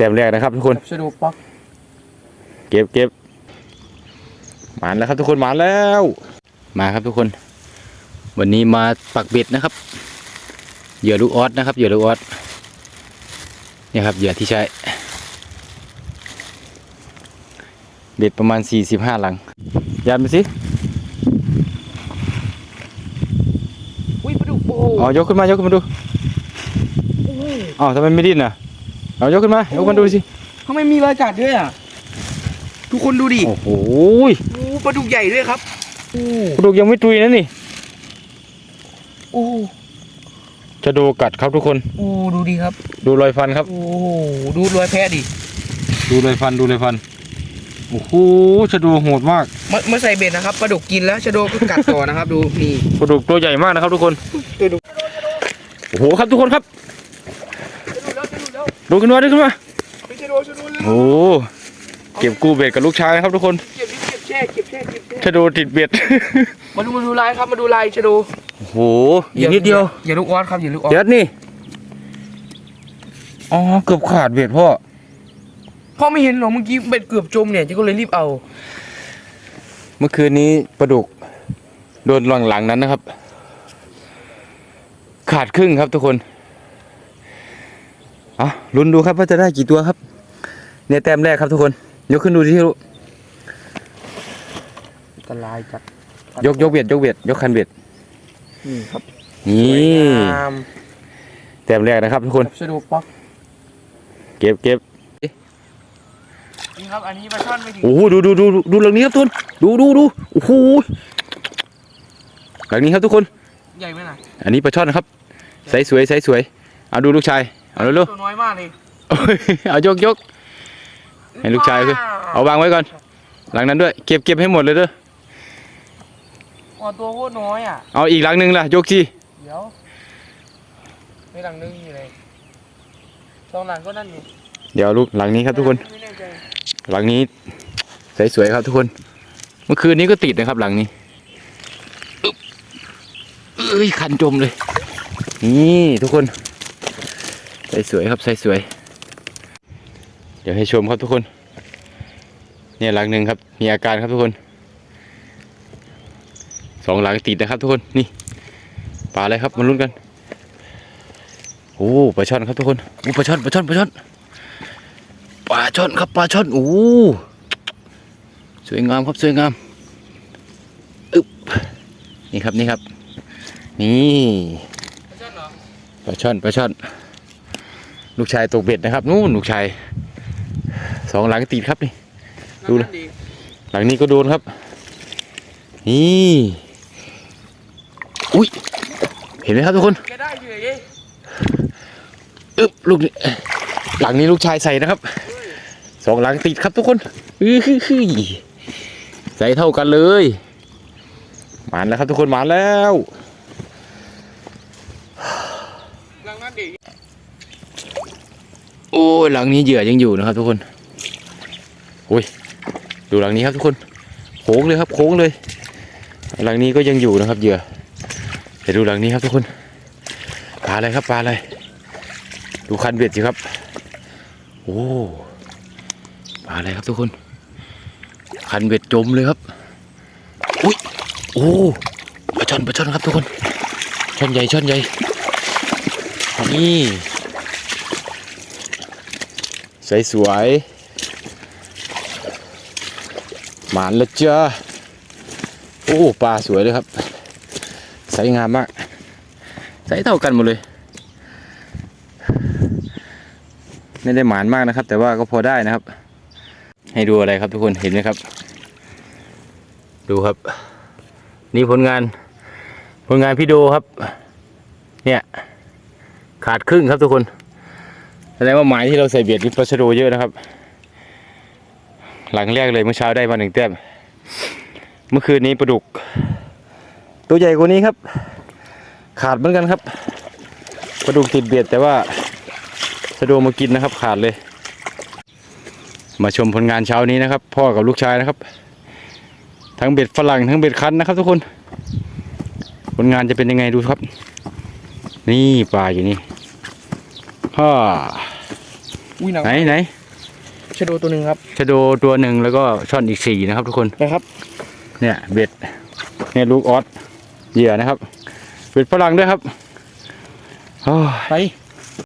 ต้มแรกนะครับทุกคนสะดวกป๊อกเก็บเก็บหมานแล้วครับทุกคนหมานแล้ว มาครับทุกคน วันนี้มาปักเบ็ดนะครับ เหยื่อลูกออสนะครับเหยื่อลูกออสเนี่ยครับเหยื่อที่ใช้ เบ็ดประมาณ 45 หลัง ยันไปสิอุ้ยปลาดุกโอ้โหเอายกขึ้นมายกขึ้นมาดูอ๋อทำไมไม่ดิ้นอะ เอายกขึ้นมายกมันดูสิทำไมมีรอยกัดด้วยอะ ทุกคนดูดิโอ้โหโอ้ปลาดุกใหญ่ด้วยครับโอ้กระดูกยังไม่ตุยนะนี่โอ้จะดูกัดครับทุกคน โอ้ดูดิครับ ดูรอยฟันครับ โอ้โหดูรอยแพ้ดิดูรอยฟันดูรอยฟันโอ้โหจะดูโหดมากเมื่อเมื่อใส่เบ็ดนะครับปลาดุกกินแล้วชะโดก็กัดต่อนะครับ ดูนี่กระดูกตัวใหญ่มากนะครับ ทุกคน ตัวดุ โอ้โหครับทุกคนครับ ดูแล้วดูแล้วดูขึ้นมาดูขึ้นมาไม่ชะโดชะโดเลยโอ้โหเก็บกู้เบ็ดกับลูกชายครับทุกคนเก็บดิเก็บแช่เก็บแช่เก็บแช่จะดูติดเบ็ด มาดูมาดูลายครับมาดูลายชะโดโอ้โหอีกนิดเดียวอย่าลูกออสครับอย่าลูกออสเดี๋ยวนี่อ๋อเกือบขาดเบ็ดพ่อพ่อไม่เห็นหรอเมื่อกี้เบ็ดเกือบจมเนี่ยจะก็เลยรีบเอา เมื่อคืนนี้ปลาดุกโดนหลังหลังๆนั้นนะครับ ขาดครึ่งครับทุกคนเอะลุ้นดูครับว่าจะได้กี่ตัวครับ เนี่ยแต้มแรกครับทุกคน ยกขึ้นดูที่ลูกอันตรายจัดยกยกเบ็ดยกเบ็ดยกคันเบ็ดนี่ครับนี่สวยงามแต้มแรกนะครับทุกคนสะดวกป๊อกเก็บเก็บนี่ครับอันนี้ปลาช่อนไม่ถึงโอ้โหดูดูดูดูดูหลังนี้ครับทุกคนดูดูดูโอ้โหหลังนี้ครับทุกคนใหญ่ไหมน่ะอันนี้ปลาช่อนนะครับใสสวยใสสวยเอาดูลูกชาย เอาเร็วตัวน้อยมากเลยๆโอ้ยเอายกยกให้ลูกชายขึ้นเอาวางไว้ก่อน หลังนั้นด้วย เก็บเก็บให้หมดเลยเด้ออ๋อตัวโคตรน้อยอะ เอาอีกหลังหนึงล่ะ ยกสิเดี๋ยวไม่หลังนึงอยู่เลยสองหลังก็นั่นอยู่เดี๋ยวลูกหลังนี้ครับทุกคน ไม่แน่ใจหลังนี้ใสสวยครับทุกคน เมื่อคืนนี้ก็ติดนะครับหลังนี้อึ๊บเอ้ยคันจมเลย นี่ทุกคน ใสสวยครับใสสวย เดี๋ยวให้ชมครับทุกคน เนี่ยหลังหนึ่งครับ มีอาการครับทุกคนสองหลังติดนะครับทุกคนนี่ปลาอะไรครับมาลุ้นกันโอ้ปลาช่อนครับทุกคนโอ้ปลาช่อนปลาช่อนปลาช่อนปลาช่อนครับปลาช่อนโอ้สวยงามครับสวยงามอึ๊บนี่ครับนี่ครับ นี่ปลาช่อนเหรอปลาช่อนป ลาช่อนลูกชายตกเบ็ดนะครับนู่นลูกชายสองหลังติดครับนี่ ดูเลยนั่นดีหลังนี้ก็โดนครับ นี่อุ้ยเห็นไหมครับทุกคนแกได้เฉยเอ้ยอึ๊บลูกนี้หลังนี้ลูกชายใส่นะครับสองหลังติดครับทุกคนอื้อหือหือใส่เท่ากันเลยหมานแล้วครับทุกคนหมานแล้วหลังนั้นดีโอ้หลังนี้เหยื่อยังอยู่นะครับ ทุกคนโอ้ยดูหลังนี้ครับทุกคนโค้งเลยครับโค้งเลย หลังนี้ก็ยังอยู่นะครับเหยื่อเดี๋ยวดูหลังนี้ครับทุกคนปลาอะไรครับปลาอะไรดูคันเบ็ดสิครับ โอ้ปลาอะไรครับทุกคน คันเบ็ดจมเลยครับอุ้ยโอ้ปลาช่อนปลาช่อนครับทุกคนช่อนใหญ่ช่อนใหญ่นี่ สสวยหมานล้วจ้าโอ้ปลาสวยเลยครับ ใสงามมาก ใสเท่ากันหมดเลย ไม่ได้หมานมากนะครับ แต่ว่าก็พอได้นะครับ ให้ดูอะไรครับทุกคนเห็นไหมครับ ดูครับ นี่ผลงาน ผลงานพี่โดครับ เนี่ย ขาดครึ่งครับทุกคน แสดงว่าหมายที่เราใส่เบียดนี่ปลาชะโดเยอะนะครับ หลังแรกเลยเมื่อเช้าได้มาหนึ่งแต้ม เมื่อคืนนี้ปลาดุก ตัวใหญ่กว่านี้ครับ ขาดเหมือนกันครับปลาดุกติดเบียดแต่ว่าชะโดมากินนะครับ ขาดเลย มาชมผลงานเช้านี้นะครับ พ่อกับลูกชายนะครับ ทั้งเบ็ดฝรั่งทั้งเบ็ดคันนะครับ ทุกคน ผลงานจะเป็นยังไงดูครับ นี่ปลาอยู่นี่ฮ่า อุ้ยหนังไหนไหนชะโดตัวหนึ่งครับชะโดตัวหนึ่งแล้วก็ช่อนอีกสี่นะครับ ทุกคนไปครับ เนี่ยเบ็ดเนี่ยลูกออสเหยื่อนะครับ เบ็ดฝรั่งด้วยครับโอ้ยไป